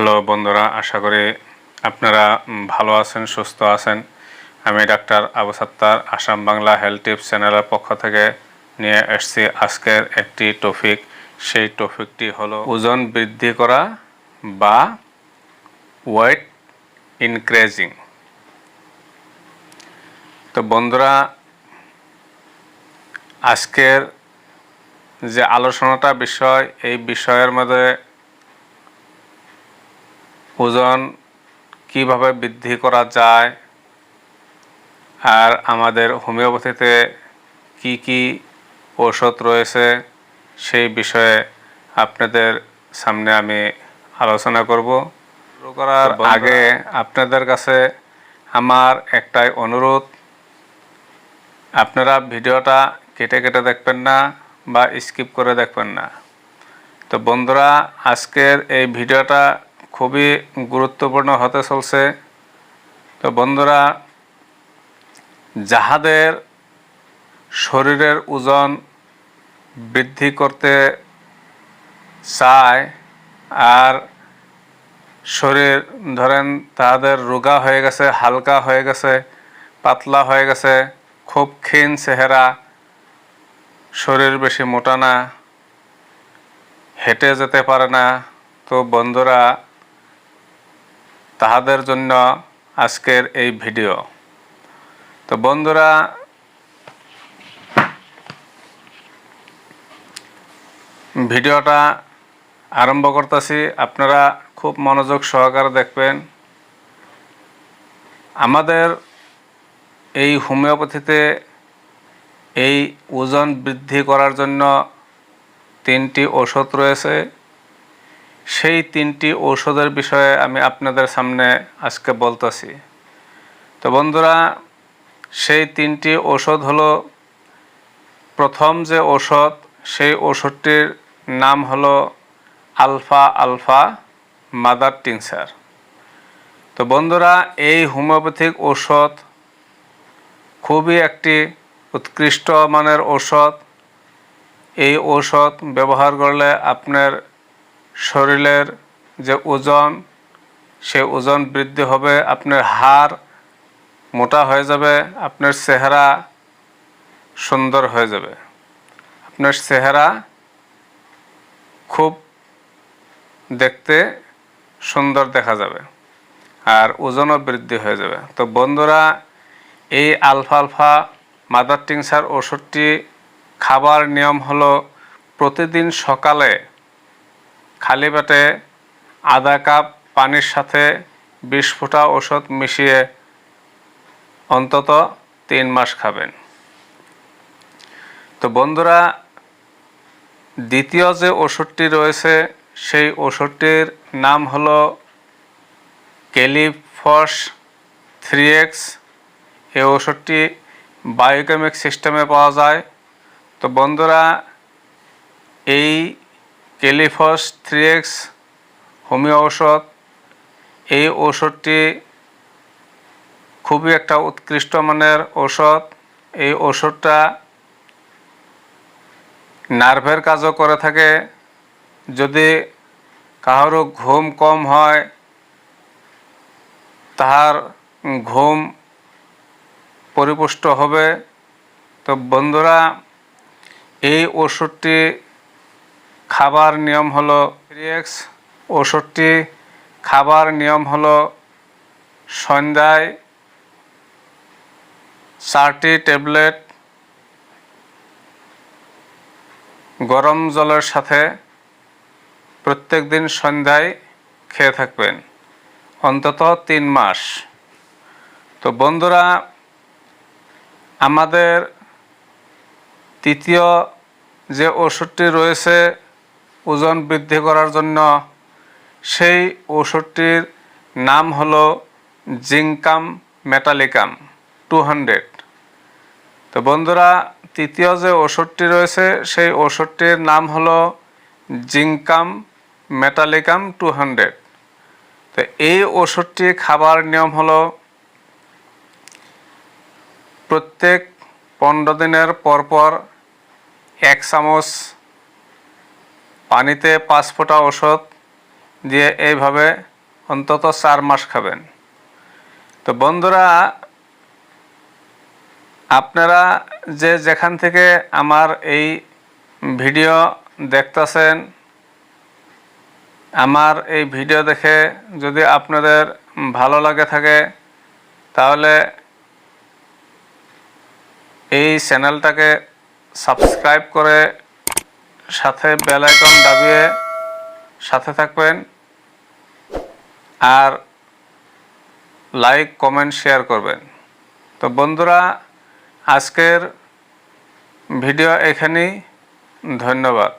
Hello বন্ধুরা, আশা করি আপনারা ভালো আছেন, সুস্থ আছেন। আমি doctor Abu Sattar, Assam Bangla health tips চ্যানেলের পক্ষ থেকে নিয়ে এসেছি আজকের একটি টপিক। সেই টপিকটি হলো ওজন বৃদ্ধি করা বা ওয়েট ইনক্রিজিং। তো বন্ধুরা, আজকের যে আলোচনাটা বিষয়, এই বিষয়ের মধ্যে ওজন কীভাবে বৃদ্ধি করা যায়? আর আমাদের হোমিওপ্যাথিতে কি কি ঔষধ রয়েছে সেই বিষয়ে আপনাদের সামনে আমি আলোচনা করব। শুরু করার আগে আপনাদের কাছে আমার একটাই অনুরোধ। আপনারা ভিডিওটা কেটে কেটে দেখবেন না বা স্কিপ করে দেখবেন না। তো বন্ধুরা আজকের এই ভিডিওটা খুবই গুরুত্বপূর্ণ হতে চলছে। তো বন্ধুরা, যাহাদের শরীরের ওজন বৃদ্ধি করতে চায় আর শরীর, ধরেন তাদের রোগা হয়ে গেছে, হালকা হয়ে গেছে, পাতলা হয়ে গেছে, খুব ক্ষীণ চেহারা, শরীর বেশি মোটা না, হেঁটে যেতে পারে না। তো বন্ধুরা তাহাদের জন্য আজকের এই ভিডিও। তো বন্ধুরা, ভিডিওটা আরম্ভ করতেছি। আপনারা খুব মনোযোগ সহকারে দেখবেন। আমাদের এই হোমিওপ্যাথিতে এই ওজন বৃদ্ধি করার জন্য তিনটি ওষুধ রয়েছে। সেই তিনটি ঔষধের বিষয়ে আমি আপনাদের সামনে আজকে বলতেছি। তো বন্ধুরা, সেই তিনটি ঔষধ হলো, প্রথম যে ঔষধ, সেই ঔষধটির নাম হলো আলফা আলফা মাদার টিংসার তো বন্ধুরা, এই হোমিওপ্যাথিক ঔষধ খুবই একটি উৎকৃষ্ট মানের ঔষধ। এই ঔষধ ব্যবহার করলে আপনার শরীরের যে ওজন, সে ওজন বৃদ্ধি হবে, আপনার হাড় মোটা হয়ে যাবে, আপনার চেহারা সুন্দর হয়ে যাবে। আপনার চেহারা খুব দেখতে সুন্দর দেখা যাবে আর ওজনও বৃদ্ধি হয়ে যাবে। তো বন্ধুরা, এই আলফা আলফা মাদার টিংসার ওষুধটি খাবার নিয়ম হলো প্রতিদিন সকালে খালি পেটে আধা কাপ পানির সাথে বিশ ফোঁটা ওষুধ মিশিয়ে অন্তত তিন মাস খাবেন। তো বন্ধুরা, দ্বিতীয় যে ওষুধটি রয়েছে, সেই ওষুধটির নাম হলো ক্যালিফস থ্রি এক্স। এই ওষুধটি বায়োকেমিক সিস্টেমে পাওয়া যায়। তো বন্ধুরা, এই ক্যালিফস থ্রি এক্স হোমিও ঔষধ। এই ঔষধটি খুবই একটা উৎকৃষ্ট মানের ঔষধ। এই ঔষধটা নার্ভের কাজও করে থাকে। যদি কাহারও ঘুম কম হয়, তাহার ঘুম পরিপুষ্ট হবে। তো বন্ধুরা, এই ওষুধটি খাবার নিয়ম হলো রিয়েক্স ওষুধটি খাবার নিয়ম হলো সন্ধ্যায় চারটি ট্যাবলেট গরম জলের সাথে প্রত্যেক দিন সন্ধ্যায় খেয়ে থাকবেন, অন্তত তিন মাস। তো বন্ধুরা, আমাদের তৃতীয় যে ওষুধটি রয়েছে ওজন বৃদ্ধি করার জন্য। সেই ওষুধটির নাম হলো জিঙ্কাম মেটালিকাম টু হান্ড্রেড। তো বন্ধুরা, তৃতীয় যে ওষুধটি রয়েছে, সেই ওষুধটির নাম হলো জিঙ্কাম মেটালিকাম টু হান্ড্রেড। তো এই ওষুধটি খাবার নিয়ম হলো প্রত্যেক পনেরো দিনের পরপর এক চামচ পানিতে পাঁচ ফোঁটা ওষুধ দিয়ে এইভাবে অন্তত চার মাস খাবেন। তো বন্ধুরা, আপনারা যে যেখান থেকে আমার এই ভিডিও দেখতেছেন, আমার এই ভিডিও দেখে যদি আপনাদের ভালো লাগে থাকে, তাহলে এই চ্যানেলটাকে সাবস্ক্রাইব করে সাথে বেল আইকন দাবিয়ে সাথে থাকবেন আর লাইক কমেন্ট শেয়ার করবেন। তো বন্ধুরা, আজকের ভিডিও এখানেই। ধন্যবাদ।